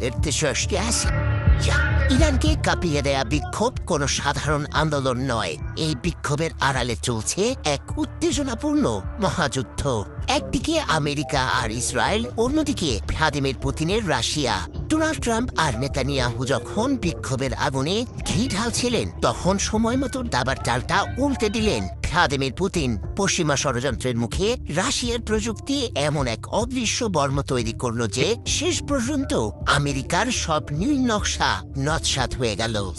Irtişöşkes. Ya, ইরানকে কাঁপিয়ে দেয়া বিক্ষোভ কোনো সাধারণ আন্দোলন নয় এই বিক্ষোভের আড়ালে চলছে এক উত্তেজনাপূর্ণ মহাযুদ্ধ একদিকে আমেরিকা আর ইসরায়েল অন্যদিকে ভ্লাদিমির পুতিনের রাশিয়া ডোনাল্ড ট্রাম্প আর নেতানিয়াহু যখন বিক্ষোভের আগুনে ঘি ঢালছিলেন তখন সময় মতো দাবার চালটা উল্টে দিলেন ভ্লাদিমির পুতিন পশ্চিমা ষড়যন্ত্রের মুখে রাশিয়ার প্রযুক্তি এমন এক অদৃশ্য বর্ম তৈরি করল যে শেষ পর্যন্ত আমেরিকার সব নীল নকশা নৎসাত হয়ে গেল।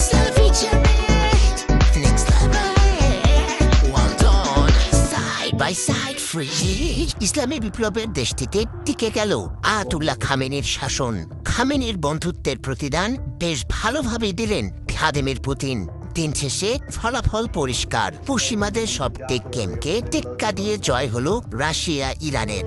Side free. ইসলামী বিপ্লবের দেশটিতে টিকে গেল আয়াতুল্লাহ খামেনির শাসন। খামেনির বন্ধুত্বের প্রতিদান বেশ ভালোভাবে দিলেন ভ্লাদিমির পুতিন। দিন শেষে ফলাফল পরিষ্কার। পশ্চিমাদের সব টেক গেমকে টেক্কা দিয়ে জয় হলো রাশিয়া, ইরানের।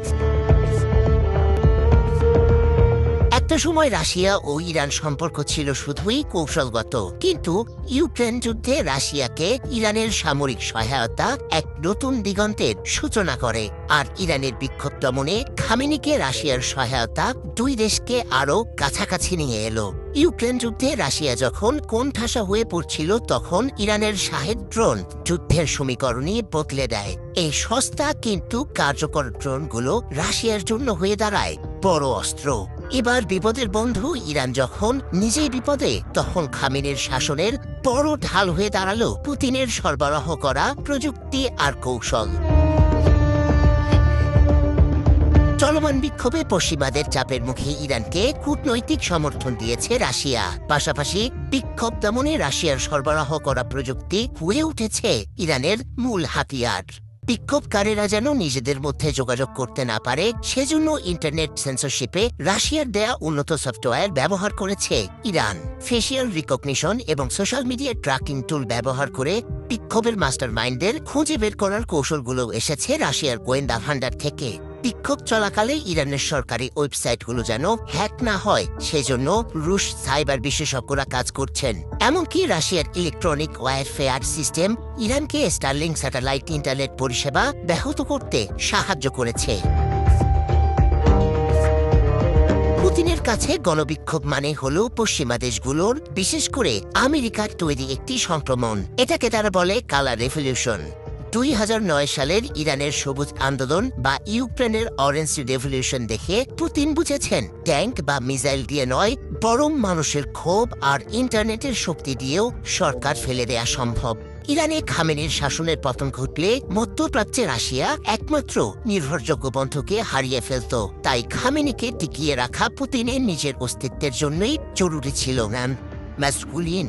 একটা সময় রাশিয়া ও ইরান সম্পর্ক ছিল শুধুই কৌশলগত। কিন্তু ইউক্রেন যুদ্ধে রাশিয়াকে ইরানের সামরিক সহায়তা এক নতুন দিগন্তের সূচনা করে। আর ইরানের বিক্ষোভ দমনে খামেনিকে রাশিয়ার সহায়তা দুই দেশকে আরও কাছাকাছি নিয়ে এলো। ইউক্রেন যুদ্ধে রাশিয়া যখন কোণঠাসা হয়ে পড়ছিল তখন ইরানের শাহেদ ড্রোন যুদ্ধের সমীকরণই বদলে দেয়। এই সস্তা কিন্তু কার্যকর ড্রোনগুলো রাশিয়ার জন্য হয়ে দাঁড়ায় বড় অস্ত্র। এবার বিপদের বন্ধু ইরান যখন নিজেই বিপদে, তখন খামিনের শাসনের বড় ঢাল হয়ে দাঁড়াল পুতিনের সরবরাহ করা প্রযুক্তি আর কৌশল। চলমান বিক্ষোভে পশ্চিমাদের চাপের মুখে ইরানকে কূটনৈতিক সমর্থন দিয়েছে রাশিয়া। পাশাপাশি বিক্ষোভ দমনে রাশিয়ার সরবরাহ করা প্রযুক্তি হয়ে উঠেছে ইরানের মূল হাতিয়ার। বিক্ষোভকারীরা যেন নিজেদের মধ্যে যোগাযোগ করতে না পারে, সেজন্য ইন্টারনেট সেন্সরশিপে রাশিয়ার দেয়া উন্নত সফটওয়্যার ব্যবহার করেছে ইরান। ফেসিয়াল রিকগনিশন এবং সোশ্যাল মিডিয়া ট্র্যাকিং টুল ব্যবহার করে বিক্ষোভের মাস্টার মাইন্ডের খুঁজে বের করার কৌশলগুলো এসেছে রাশিয়ার গোয়েন্দা ভান্ডার থেকে। বিক্ষোভ চলাকালে ইরানের সরকারি ওয়েবসাইটগুলো যেন হ্যাক না হয়, সেজন্য রুশ সাইবার বিশেষজ্ঞরা কাজ করছেন। এমনকি রাশিয়ার ইলেকট্রনিক ওয়ারফেয়ার সিস্টেম ইরানকে স্টারলিং স্যাটেলাইট ইন্টারনেট পরিষেবা ব্যাহত করতে সাহায্য করেছে। পুতিনের কাছে গণবিক্ষোভ মানে হল পশ্চিমা দেশগুলোর, বিশেষ করে আমেরিকার তৈরি একটি সংক্রমণ। এটাকে তারা বলে কালার রেভলিউশন। দুই হাজার নয় সালের ইরানের সবুজ আন্দোলন বা ইউক্রেনের অরেঞ্জ রেভলিউশন দেখে পুতিন বুঝেছেন, ট্যাঙ্ক বা মিসাইল দিয়ে নয়, বরং মানুষের ক্ষোভ আর ইন্টারনেটের শক্তি দিয়েও সরকার ফেলে দেয়া সম্ভব। ইরানে খামেনির শাসনের পতন ঘটলে মধ্যপ্রাচ্যে রাশিয়া একমাত্র নির্ভরযোগ্য বন্ধুকে হারিয়ে ফেলত। তাই খামেনিকে টিকিয়ে রাখা পুতিনের নিজের অস্তিত্বের জন্যই জরুরি ছিল ম্যাম ম্যাসকুলিন।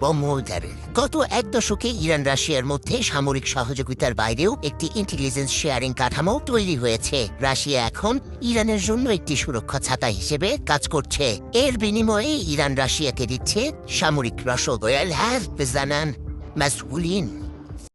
বমোদারের গত এক দশকে ইরান রাশিয়ার মধ্যে সামরিক সহযোগিতার বাইরেও একটি ইন্টেলিজেন্স শেয়ারিং কাঠামো তৈরি হয়েছে। রাশিয়া এখন ইরানের জন্য একটি সুরক্ষা ছাতা হিসেবে কাজ করছে। এর বিনিময়ে ইরান রাশিয়াকে দিচ্ছে সামরিক রসদ ওয়েল হ্যাভ জানান মাসউলিন।